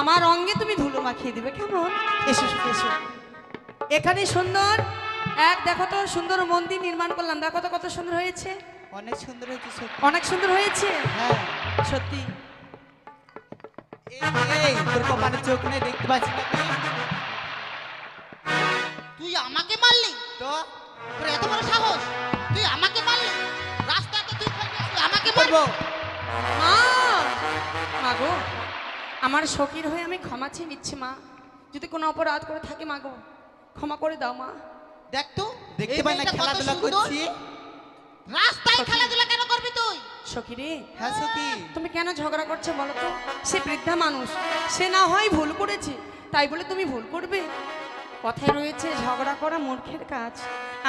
আমার অঙ্গে তুমি ধুলো মাখিয়ে দিবে কেমন? এসো এসো, এখানে সুন্দর এক দেখো তো সুন্দর মন্দির নির্মাণ করলাম। দেখো তো কত সুন্দর হয়েছে। অনেক সুন্দর হয়েছে অনেক সুন্দর হয়েছে? হ্যাঁ। সত্যি। এই, এই তোর কপালে চোখ নেই দেখতে পাচ্ছি তুই? আমাকে মারলি? তো? তোর এত বড় সাহস? তুই আমাকে মারলি? রাস্তাতে তুই তুই আমাকে মা গো। আমার শখীর হয়ে আমি ক্ষমা চেয়ে নিচ্ছি মা। যদি কোনো অপরাধ করে থাকে মা গো ক্ষমা করে দাও মা। দেখ তো দেখতে পাই না খেলাধুলা। করছি। রাস্তায় খেলাধুলা কেন করবি তুই? সখী রে হ্যাঁ সখী। তুমি কেন ঝগড়া করছ বলো তো? সে বৃদ্ধা মানুষ সে না হয় ভুল করেছে তাই বলে তুমি ভুল করবে। কথায় রয়েছে ঝগড়া করা মূর্খের কাজ।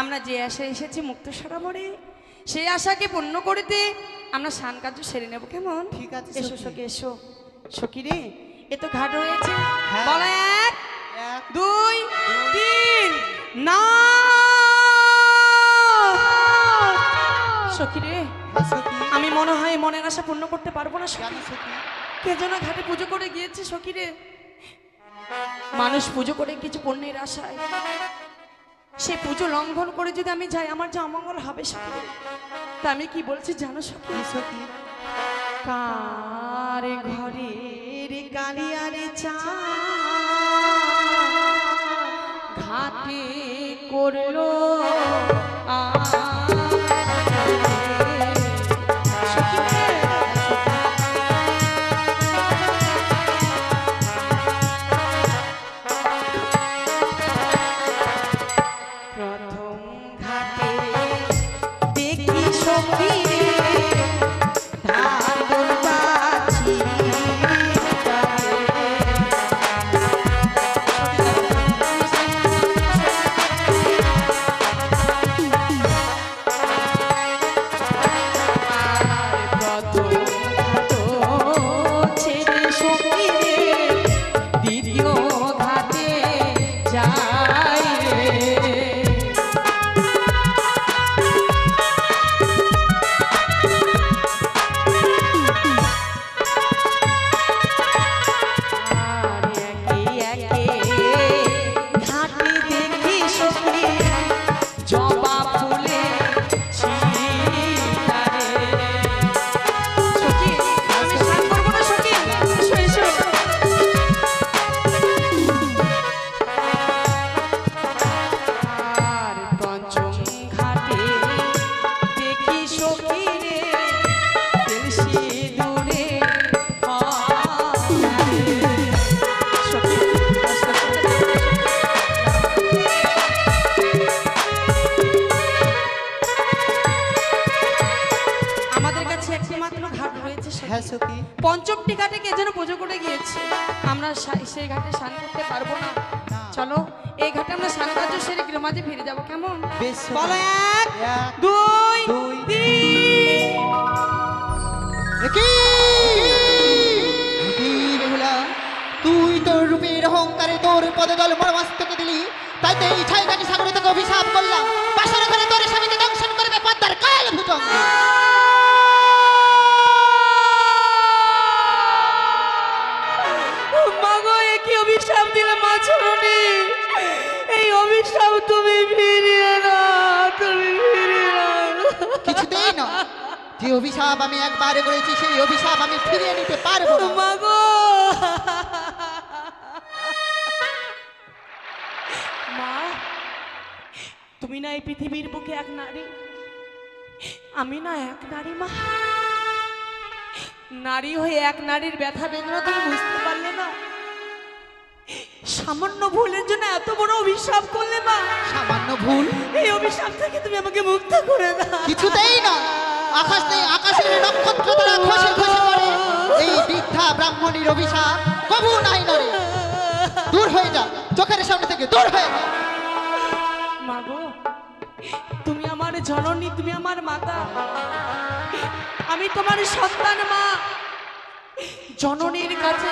আমরা যে আশা এসেছি মুক্ত সরাবরে সেই আশাকে পূর্ণ করিতে আমরা স্নান কার্য সেরে নেব কেমন? ঠিক আছে, এসো। সখী এসো। সখী রে এ তো ঘাট রয়েছে। হ্যাঁ। বলো এক দুই তিন। না। সখী রে হ্যাঁ আমি মনে হয় মনের আশা পূর্ণ করতে পারব না সখী। কে যেন ঘাটে পুজো করে গিয়েছে সখীরে। মানুষ পুজো করে কিছু পুণ্যের আশায়। সে পুজো লঙ্ঘন করে যদি আমি যাই আমার যে অমঙ্গল হবে সখীরে। তা আমি কি বলছি জানো সখী? কি কার ঘরের কালিয়ারে চা ঘাটে করল প্রথম সখী। পঞ্চমটি ঘাটে কে যেন পুজো করে গিয়েছে। আমরা সেই ঘাটে স্নান করতে পারব না। চলো এই ঘাটে আমরা স্নান কার্য সেরে গ্রামাতে ফিরে যাব। কেমন? বেশ বলো এক দুই তিন। তুই তোর রূপের অহংকারে তোর পদদল মরমাস্তকে দিলি। তাই তো এই ছাই কাটি সাগরে তোকে অভিশাপ করলাম। পাশের ঘরে তোর স্বামীকে দংশন করবে পদ্মার কাল ভূতঙ্গ এই তুমি ফিরিয়ে না তুমি ফিরিয়ে না কিছুতেই না যে অভিশাপ আমি একবার করেছি সেই অভিশাপ আমি ফিরিয়ে নিতে পারব না। মাগো মা তুমি না এই পৃথিবীর বুকে এক নারী? আমি না এক নারী মা। নারী হয়ে এক নারীর ব্যথা বেদনা তুমি বুঝতে পারলে সামান্য ভুলের জন্য এত বড় অভিশাপ করলে মা। সামান্য ভুল? এই অভিশাপ থেকে তুমি আমাকে মুক্ত করে দাও। কিছুতেই না। আকাশ নেই আকাশের নক্ষত্র তারা খসে খসে পড়ে। এই বৃদ্ধা ব্রাহ্মণীর অভিশাপ কবু নাই নরে। দূর হয়ে যা চোখের সামনে থেকে দূর হয়ে যা। মাগো তুমি আমার জননী তুমি আমার মাতা। আমি তোমার সন্তান মা। জননীর কাছে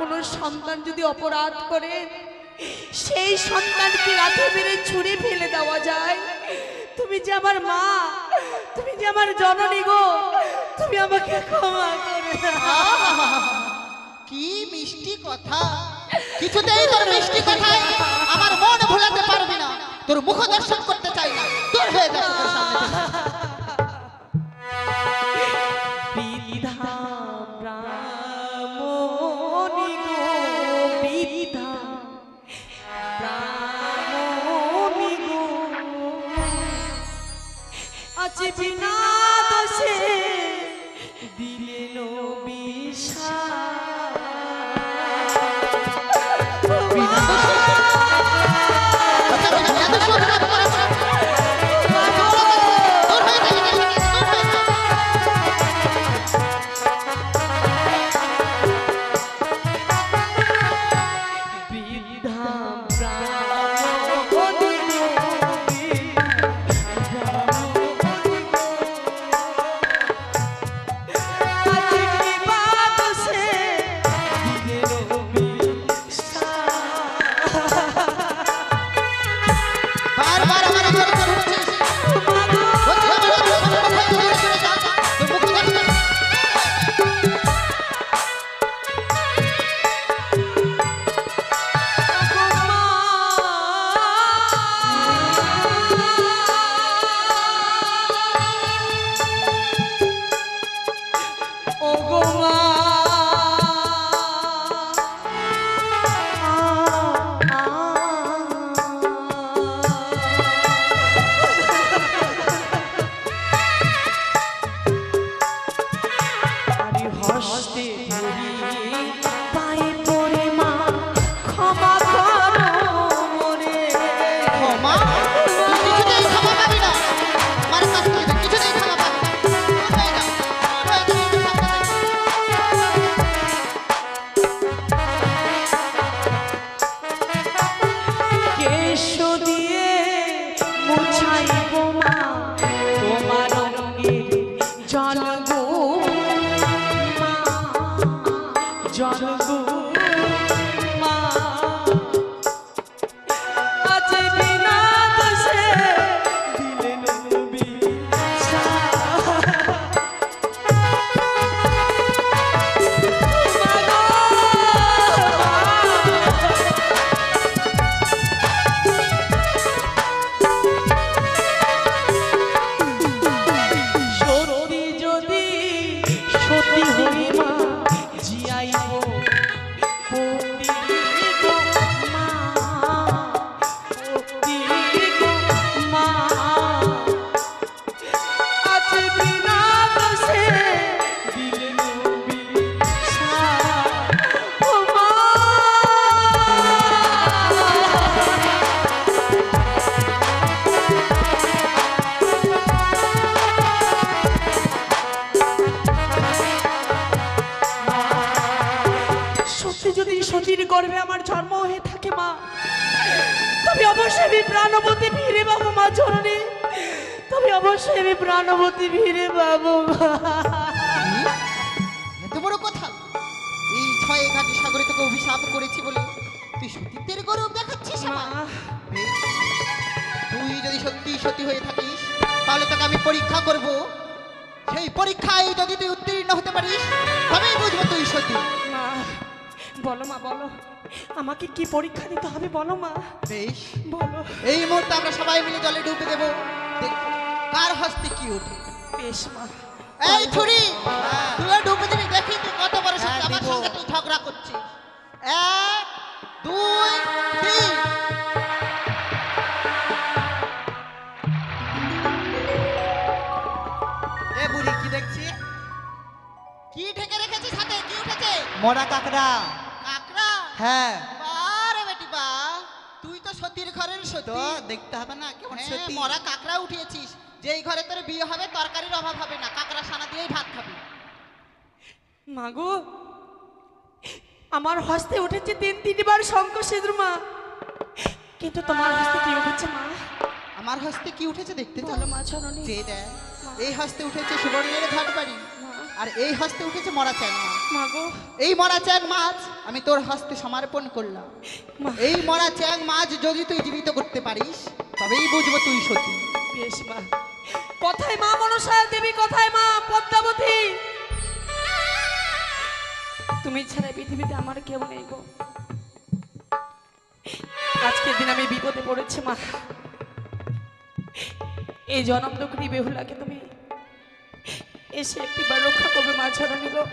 কোনো সন্তান যদি অপরাধ করে, সেই সন্তানকে রাতে মেরে ছুঁড়ে ফেলে দেওয়া যায়। তুমি যে আমার মা, তুমি যে আমার জননী গো, তুমি আমাকে ক্ষমা করে কি মিষ্টি কথা। কিছুতেই তোর মিষ্টি কথায় আমার মন ভোলাতে পারবি না। তোর মুখ দর্শন করতে চাই না। তোর হয়ে যা আজ বিনা দোষে। গর্ভে আমার জন্ম হয়ে থাকে মা। তবে অবশ্যই আমি প্রাণবতী ফিরে পাবো মা জননী। তবে অবশ্যই আমি প্রাণবতী ফিরে বাবু মা। এত বড় কথা? এই ছয় ঘাটে সাগরে তোকে অভিশাপ করেছি বলে তুই সতীত্বের গৌরব দেখাচ্ছিস মা। তুই যদি সত্যি সত্যি হয়ে থাকিস তাহলে তোকে আমি পরীক্ষা করব। সেই পরীক্ষায় যদি তুই উত্তীর্ণ হতে পারিস তবেই বুঝব তুই সত্যি মা। বলো মা বলো। আমাকে কি পরীক্ষা দিতে হবে বলো মা? বেশ বলো। এই মুহূর্তে আমরা সবাই মিলে জলে ডুবে দেব। কার হস্তে কি ওঠে? বেশ মা। এই ছুরি তুই ডুবে দিবি দেখি তুই কত বড় সত্যি হ্যাঁ, আমার সঙ্গে তুই ঝগড়া করছিস। এক দুই তিন। এ বুড়ি কি দেখছি কি ঢেকে রেখেছিস হাতে? কি উঠেছে? মরা কাকড়া। হ্যাঁ। বারে বেটি বা তুই তো সতীর ঘরের তো সতী দেখতে হবে না কেমন হ্যাঁ, সত্যি মরা কাকড়া উঠিয়েছিস। যেই ঘরে তোর বিয়ে হবে তরকারির অভাব হবে না। কাকড়া সানা দিয়েই ভাত খাবি। মাগো আমার হস্তে উঠেছে তিন তিনবার শঙ্খ সিঁদুর মা। কিন্তু তোমার হস্তে কি উঠেছে মা? আমার হস্তে কি উঠেছে দেখতে চাও? বলো মা চরণী যে দেখ এই হস্তে উঠেছে সুবর্ণের ঘাট বাড়ি। আর এই হস্তে উঠেছে মরা চ্যাং মাছ। এই মরা চ্যাং মাছ আমি তোর হস্তে সমর্পণ করলাম। এই মরা চ্যাং মাছ যদি তুই জীবিত করতে পারিস তবেই বুঝব তুই সত্যি বেশ মা। কোথায় মা মনসা দেবী কোথায় মা পদ্মাবতী। তুমি ছাড়া পৃথিবীতে আমার কেউ নেই গো। আজকের দিন আমি বিপদে পড়েছি মা। এই জনম দুঃখী বেহুলাকে তুমি এসে একটিবার রক্ষা করবে মা ঝরণী গো।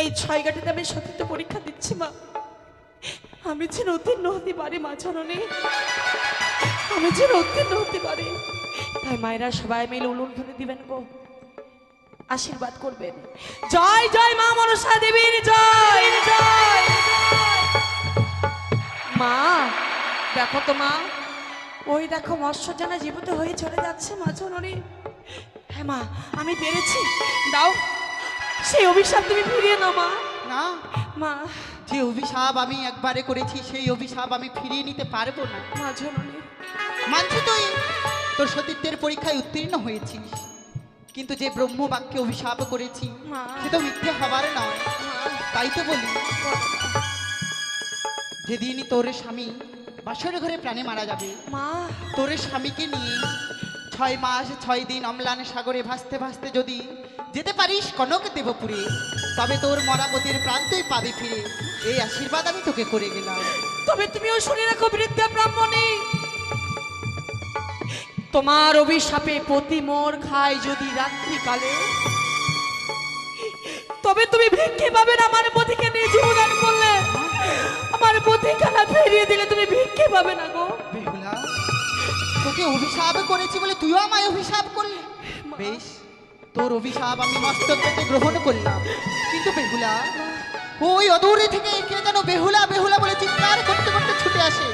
এই ছয় গাটিতে আমি সতীর্থ পরীক্ষা দিচ্ছি, মা। আমি যেন উত্তীর্ণ হতে পারি, মা ঝরণী আমি যেন উত্তীর্ণ হতে পারি। তাই মায়েরা সবাই মিলে উলুন ধরে দিবেন গো। আশীর্বাদ করবেন। জয় জয় মা মনসা দেবীর জয়। জয় মা, দেখো তো মা, ওই দেখো মৎস্য জানা জীবিত হয়ে চলে যাচ্ছে মা জননী হ্যাঁ মা আমি পেরেছি। দাও। সেই অভিশাপ তুমি ফিরিয়ে নাও মা। না। মা। যে অভিশাপ আমি একবারে করেছি সেই অভিশাপ আমি ফিরিয়ে নিতে পারব না। মা জননী। মানছি তুই। তোর সতীত্বের পরীক্ষায় উত্তীর্ণ হয়েছিস কিন্তু যে ব্রহ্ম বাক্যে অভিশাপ করেছি মা। সে তো মিথ্যে হবার নয়। তাই তো বলি। যেদিন তোর স্বামী বাসর ঘরে প্রাণে মারা যাবে মা। তোর স্বামীকে নিয়ে ছয় মাস, ছয় দিন অম্লান সাগরে ভাসতে ভাসতে যদি যেতে পারিস কনক দেবপুরে, তবে তোর মরাপতির প্রান্তই তুই পাবি ফিরে। এই আশীর্বাদ আমি তোকে করে গেলাম। তবে তুমিও শুনে রাখো বৃদ্ধা ব্রাহ্মণী। তোমার অভিশাপে প্রতি মোর খায় যদি রাত্রিকালে। তবে তুমি ভিক্ষে পাবে না আমার পথিকে নিয়ে জীবদান করলে। আমার পথিখানা ফিরিয়ে দিলে তুমি ভিক্ষে পাবে না গো। তোকে অভিশাপ করেছি বলে তুইও আমায় অভিশাপ করলি। বেশ, তোর অভিশাপ আমি মস্তক গ্রহণ করলাম। কিন্তু বেহুলা, ওই অদূরে থেকে কে যেন বেহুলা বেহুলা বলে চিৎকার করতে করতে ছুটে আসে।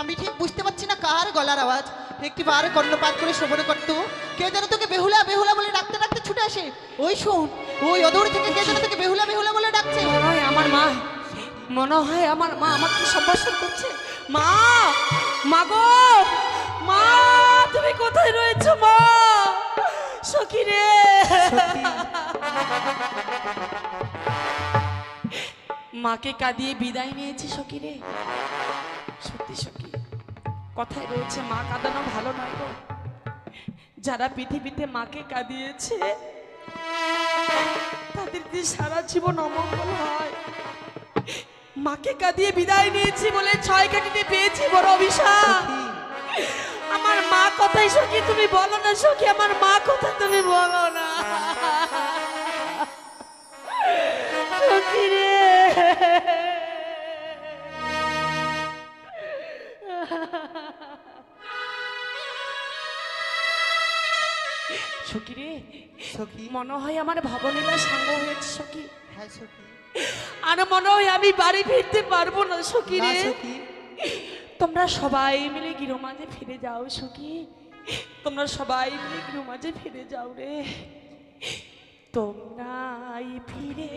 আমি ঠিক বুঝতে পারছি না কার গলার আওয়াজ। একটি বার কর্ণপাত করে শ্রবণ করতো কে যেন তোকে বেহুলা বেহুলা বলে ডাকতে ডাকতে ছুটে আসে। ওই শোন, ওই অদূর থেকে কে যেন তোকে বেহুলা বেহুলা বলে ডাকছে। আমার মা, মনে হয় আমার মা আমাকে সম্ভাষণ করছে। মা মা গো! মা, তুমি কোথায় রয়েছো মা? সখী রে মাকে কাঁদিয়ে বিদায় নিয়েছি সখী রে সত্যি সখী, কথায় রয়েছে মা কাঁদানো ভালো নয় গো। যারা পৃথিবীতে মাকে কাঁদিয়েছে, তাদের যে সারা জীবন অমঙ্গল হয়। মাকে কাঁদিয়ে বিদায় নিয়েছি বলে ছয় কাটিতে পেয়েছি বড় অভিশাপ। আমার মা কথাই সখী তুমি বলো না সখী আমার মা কথা তুমি বলো না। সখী রে। সখী রে সখী। মনে হয় আমার ভবনীলা সাঙ্গ হয়েছে সখী। হ্যাঁ সখী। আর মনে হয় আমি বাড়ি ফিরতে পারব না সখী রে। সখী। তোমরা সবাই মিলে গিরো মাঝে ফিরে যাও, সুখী। তোমরা সবাই মিলে গিরো মাঝে ফিরে যাও রে। তোমরাই ফিরে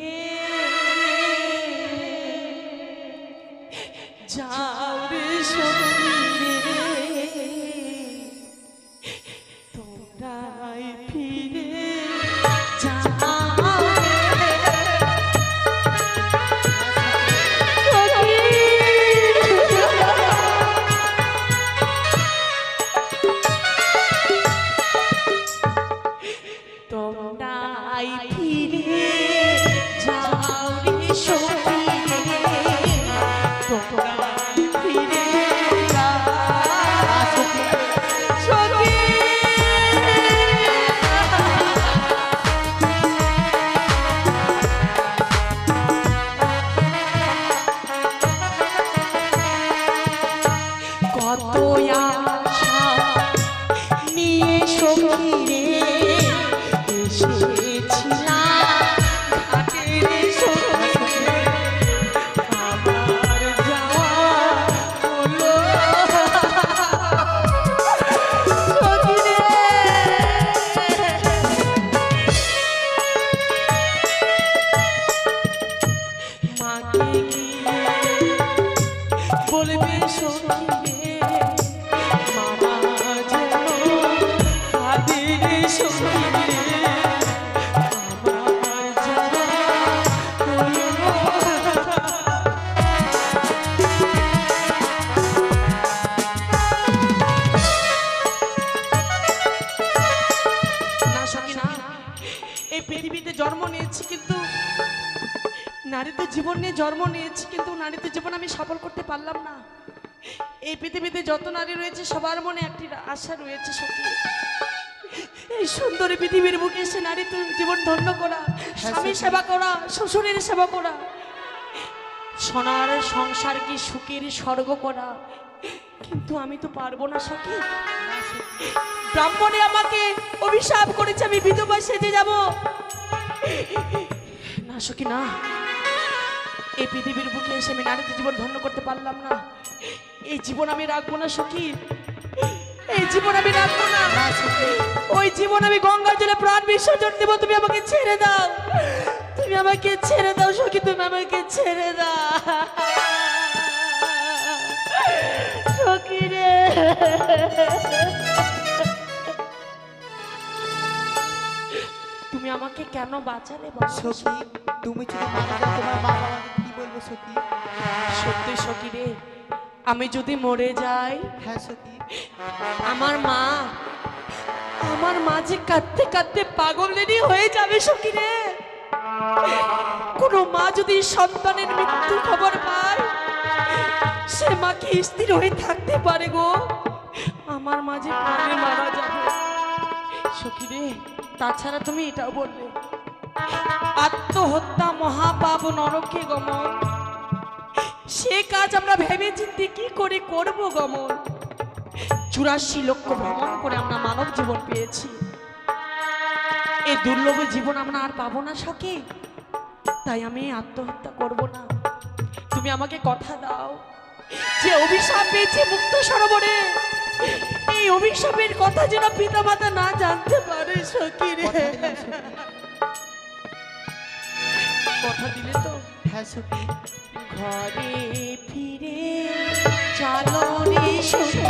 যাও রে, সখী। বলবে সখী এই পৃথিবীতে যত নারী রয়েছে সবার মনে একটি আশা রয়েছে সত্যি এই সুন্দরী পৃথিবীর বুকে এসে নারী তো জীবন ধন্য করা স্বামী সেবা করা শ্বশুরের সেবা করা। সোনার সংসার কি সুখের স্বর্গ করা? কিন্তু আমি তো পারব না সখী। ব্রাহ্মণে আমাকে অভিশাপ করেছে আমি বিধবা সেজে যাব। না সখী না। এই পৃথিবীর বুকে এসে আমি নারীতে জীবন ধন্য করতে পারলাম না। এই জীবন আমি রাখব না সখী। এই জীবন আমি রাখব না। ওই জীবন আমি গঙ্গার জলে প্রাণ বিসর্জন দেবো তুমি আমাকে ছেড়ে দাও। তুমি আমাকে ছেড়ে দাও সখী তুমি আমাকে ছেড়ে দাও। সখী রে। তুমি আমাকে কেন বাঁচালে সখী তুমি যদি মারা তোমার মা সখী। সত্যি সখী রে আমি যদি মরে যাই হ্যাঁ সখী। আমার মা আমার মা যে কাঁদতে কাঁদতে পাগলেরই হয়ে যাবে সখী রে। কোনো মা যদি সন্তানের মৃত্যু খবর পায় সে মা কি স্থির হয়ে থাকতে পারে গো? আমার মা যে প্রাণে মারা যাবে। সখী রে তাছাড়া তুমি এটাও বললে আত্মহত্যা মহাপাপ নরকে গমন। সে কাজ আমরা ভেবে চিন্তে কি করে করব গমন? চুরাশি লক্ষ ভ্রমণ করে আমরা মানব জীবন পেয়েছি। এই দুর্লভ জীবন আমরা আর পাবো না সখী তাই আমি আত্মহত্যা করব না। তুমি আমাকে কথা দাও। যে অভিশাপ পেয়েছে মুক্ত সরোবরে, এই অভিশাপের কথা যেন পিতা মাতা না জানতে পারে সখী রে। কথা দিলে তো? হ্যাঁ সখী ঘরে ফিরে চলো রে সখী